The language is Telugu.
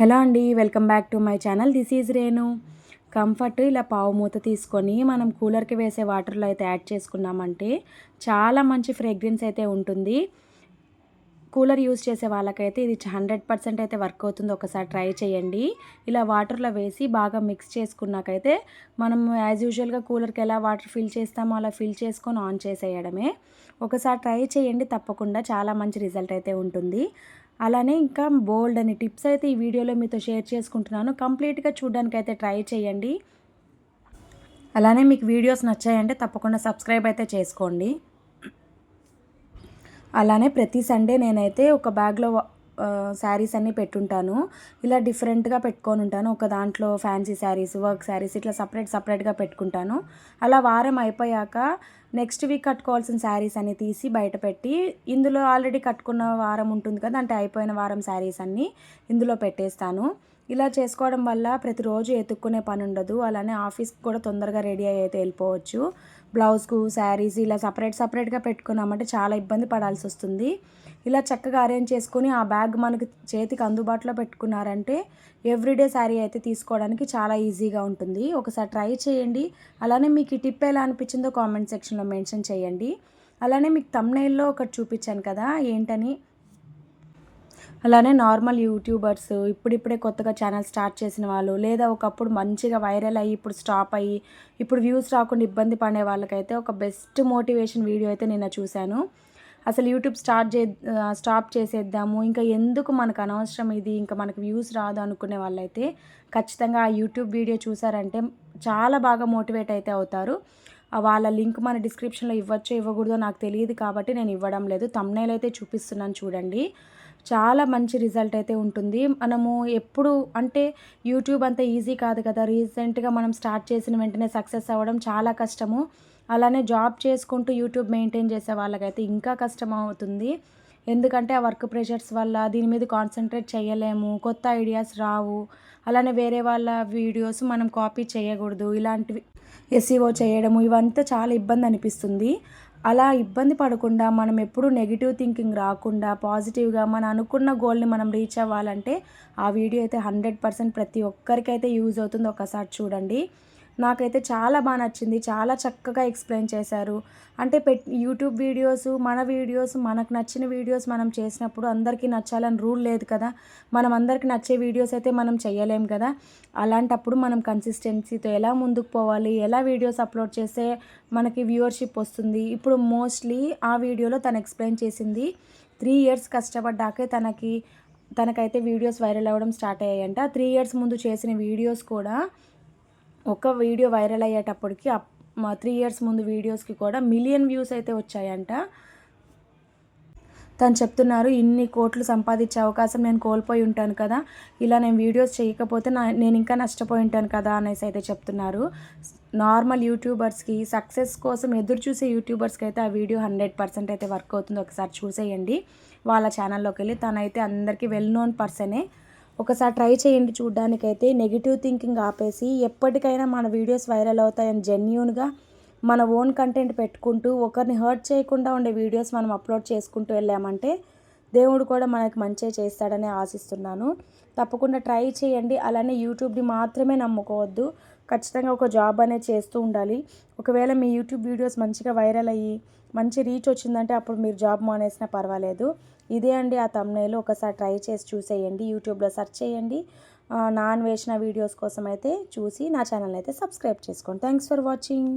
హలో అండి welcome back to my channel. This is Renu. Comfort ఇలా పావు మూత తీసుకొని మనం కూలర్కి వేసే వాటర్లో అయితే యాడ్ చేసుకున్నామంటే చాలా మంచి ఫ్రేగ్రెన్స్ అయితే ఉంటుంది. కూలర్ యూస్ చేసే వాళ్ళకైతే ఇది హండ్రెడ్ పర్సెంట్ అయితే వర్క్ అవుతుంది. ఒకసారి ట్రై చేయండి. ఇలా వాటర్లో వేసి బాగా మిక్స్ చేసుకున్నాకైతే మనం యాజ్ యూజువల్గా కూలర్కి ఎలా వాటర్ ఫిల్ చేస్తామో అలా ఫిల్ చేసుకొని ఆన్ చేసేయడమే. ఒకసారి ట్రై చేయండి తప్పకుండా చాలా మంచి రిజల్ట్ అయితే ఉంటుంది. అలానే ఇంకా బోల్డ్ అని టిప్స్ అయితే ఈ వీడియోలో మీతో షేర్ చేసుకుంటున్నాను. కంప్లీట్గా చూడడానికైతే ట్రై చేయండి. అలానే మీకు వీడియోస్ నచ్చాయంటే తప్పకుండా సబ్స్క్రైబ్ అయితే చేసుకోండి. అలానే ప్రతి సండే నేనైతే ఒక బ్యాగ్లో శారీస్ అన్నీ పెట్టుంటాను. ఇలా డిఫరెంట్గా పెట్టుకొని ఉంటాను. ఒక దాంట్లో ఫ్యాన్సీ శారీస్ వర్క్ శారీస్ ఇట్లా సపరేట్ సపరేట్గా పెట్టుకుంటాను. అలా వారం అయిపోయాక నెక్స్ట్ వీక్ కట్టుకోవాల్సిన శారీస్ అన్ని తీసి బయట పెట్టి ఇందులో ఆల్రెడీ కట్టుకున్న వారం ఉంటుంది కదా అంటే అయిపోయిన వారం శారీస్ అన్నీ ఇందులో పెట్టేస్తాను. ఇలా చేసుకోవడం వల్ల ప్రతిరోజు ఎత్తుక్కునే పని ఉండదు అలానే ఆఫీస్కి కూడా తొందరగా రెడీ అయ్యి అయితే వెళ్ళిపోవచ్చు. బ్లౌజ్కు శారీస్ ఇలా సపరేట్ సపరేట్గా పెట్టుకున్నామంటే చాలా ఇబ్బంది పడాల్సి వస్తుంది. ఇలా చక్కగా అరేంజ్ చేసుకొని ఆ బ్యాగ్ మనకి చేతికి అందుబాటులో పెట్టుకున్నారంటే ఎవ్రీడే శారీ అయితే తీసుకోవడానికి చాలా ఈజీగా ఉంటుంది. ఒకసారి ట్రై చేయండి. అలానే మీకు ఈ టిప్ ఎలా అనిపించిందో కామెంట్ సెక్షన్లో మెన్షన్ చేయండి. అలానే మీకు తమ్నైల్లో ఒకటి చూపించాను కదా ఏంటని? అలానే నార్మల్ యూట్యూబర్స్ ఇప్పుడిప్పుడే కొత్తగా ఛానల్ స్టార్ట్ చేసిన వాళ్ళు లేదా ఒకప్పుడు మంచిగా వైరల్ అయ్యి ఇప్పుడు స్టాప్ అయ్యి ఇప్పుడు వ్యూస్ రాకుండా ఇబ్బంది పడే వాళ్ళకైతే ఒక బెస్ట్ మోటివేషన్ వీడియో అయితే నిన్న చూశాను. అసలు యూట్యూబ్ స్టార్ట్ చే స్టాప్ చేసేద్దాము ఇంకా ఎందుకు మనకు అనవసరం ఇది ఇంకా మనకు వ్యూస్ రాదు అనుకునే వాళ్ళైతే ఖచ్చితంగా ఆ యూట్యూబ్ వీడియో చూసారంటే చాలా బాగా మోటివేట్ అయితే అవుతారు. వాళ్ళ లింక్ మన డిస్క్రిప్షన్లో ఇవ్వచ్చో ఇవ్వకూడదో నాకు తెలియదు కాబట్టి నేను ఇవ్వడం లేదు. తమ్నైల్ అయితే చూపిస్తున్నాను చూడండి. చాలా మంచి రిజల్ట్ అయితే ఉంటుంది. మనము ఎప్పుడు అంటే యూట్యూబ్ అంత ఈజీ కాదు కదా. రీసెంట్గా మనం స్టార్ట్ చేసిన వెంటనే సక్సెస్ అవ్వడం చాలా కష్టము. అలానే జాబ్ చేసుకుంటూ యూట్యూబ్ మెయింటైన్ చేసే వాళ్ళకైతే ఇంకా కష్టం అవుతుంది ఎందుకంటే ఆ వర్క్ ప్రెషర్స్ వల్ల దీని మీద కాన్సన్ట్రేట్ చేయలేము కొత్త ఐడియాస్ రావు. అలానే వేరే వాళ్ళ వీడియోస్ మనం కాపీ చేయకూడదు. ఇలాంటివి ఎస్ఈఓ చేయడము ఇవంతా చాలా ఇబ్బంది అనిపిస్తుంది. అలా ఇబ్బంది పడకుండా మనం ఎప్పుడూ నెగిటివ్ థింకింగ్ రాకుండా పాజిటివ్గా మనం అనుకున్న గోల్ని మనం రీచ్ అవ్వాలంటే ఆ వీడియో అయితే హండ్రెడ్ పర్సెంట్ ప్రతి ఒక్కరికైతే యూజ్ అవుతుంది. ఒకసారి చూడండి. నాకైతే చాలా బాగా నచ్చింది. చాలా చక్కగా ఎక్స్ప్లెయిన్ చేశారు. అంటే పెట్ యూట్యూబ్ వీడియోస్ మన వీడియోస్ మనకు నచ్చిన వీడియోస్ మనం చేసినప్పుడు అందరికీ నచ్చాలని రూల్ లేదు కదా. మనం అందరికీ నచ్చే వీడియోస్ అయితే మనం చేయలేం కదా. అలాంటప్పుడు మనం కన్సిస్టెన్సీతో ఎలా ముందుకు పోవాలి ఎలా వీడియోస్ అప్లోడ్ చేస్తే మనకి వ్యూవర్షిప్ వస్తుంది. ఇప్పుడు మోస్ట్లీ ఆ వీడియోలో తను ఎక్స్ప్లెయిన్ చేసింది త్రీ ఇయర్స్ కష్టపడ్డాకే తనకి తనకైతే వీడియోస్ వైరల్ అవ్వడం స్టార్ట్ అయ్యాయంట. త్రీ ఇయర్స్ ముందు చేసిన వీడియోస్ కూడా ఒక వీడియో వైరల్ అయ్యేటప్పటికి త్రీ ఇయర్స్ ముందు వీడియోస్కి కూడా మిలియన్ వ్యూస్ అయితే వచ్చాయంట. తను చెప్తున్నారు ఇన్ని కోట్లు సంపాదించే అవకాశం నేను కోల్పోయి ఉంటాను కదా. ఇలా నేను వీడియోస్ చేయకపోతే నా నేను ఇంకా నష్టపోయి ఉంటాను కదా అనేసి అయితే చెప్తున్నారు. నార్మల్ యూట్యూబర్స్కి సక్సెస్ కోసం ఎదురు చూసే యూట్యూబర్స్కి అయితే ఆ వీడియో హండ్రెడ్ పర్సెంట్ అయితే వర్క్ అవుతుంది. ఒకసారి చూసేయండి. వాళ్ళ ఛానల్లోకి వెళ్ళి తనైతే అందరికీ వెల్ నోన్ పర్సనే ఒకసారి ట్రై చేయండి చూడ్డానికైతే నెగిటివ్ థింకింగ్ ఆపేసి ఎప్పటికైనా మన వీడియోస్ వైరల్ అవుతాయని జెన్యున్గా మన ఓన్ కంటెంట్ పెట్టుకుంటూ ఒకరిని హర్ట్ చేయకుండా ఉండే వీడియోస్ మనం అప్లోడ్ చేసుకుంటూ వెళ్ళామంటే దేవుడు కూడా మనకి మంచిగా చేస్తాడని ఆశిస్తున్నాను. తప్పకుండా ట్రై చేయండి. అలానే యూట్యూబ్ని మాత్రమే నమ్ముకోవద్దు. ఖచ్చితంగా ఒక జాబ్ అనేది చేస్తూ ఉండాలి. ఒకవేళ మీ యూట్యూబ్ వీడియోస్ మంచిగా వైరల్ అయ్యి మంచి రీచ్ వచ్చిందంటే అప్పుడు మీరు జాబ్ మానేసినా పర్వాలేదు. ఇదే అండి ఆ తమ్నైలు ఒకసారి ట్రై చేసి చూసేయండి. యూట్యూబ్లో సెర్చ్ చేయండి. నాన్ వేసిన వీడియోస్ కోసం అయితే చూసి నా ఛానల్ అయితే సబ్స్క్రైబ్ చేసుకోండి. Thanks for watching